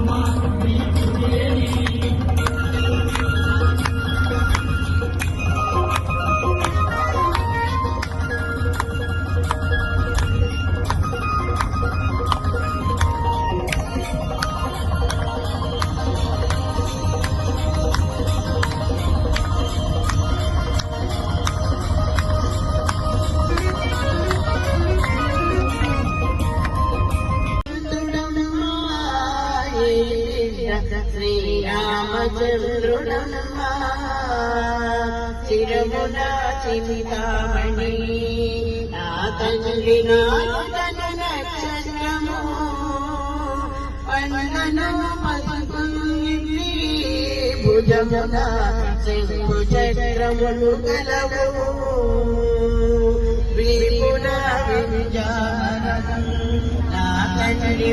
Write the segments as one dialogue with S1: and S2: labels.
S1: Mama. శ్రీరామచంద్రుడమ్మా చిరమున Chintamani నా తండ్రి నాయన నక్షత్రము పన్నను పలుకుంది భుజమున గలవు నా తండ్రి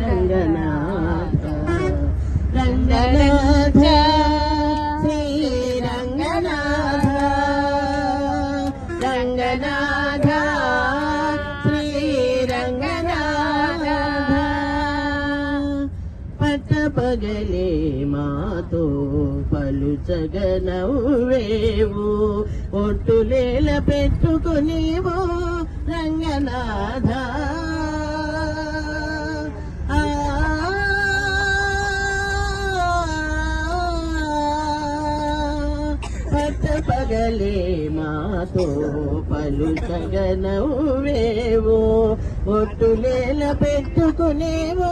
S1: రంగనాథ రంగనాథ శ్రీ రంగనాథ రంగనాథ శ్రీ రంగనాథ పట్టపగలే మాతో పలుచగనవ్వేవు ఒట్టులేల పెట్టుకునేవో రంగనాథ ఆ పట్టపగలే మాతో పలుచగనవ్వేవు ఒట్టులేల పెట్టుకునేవో.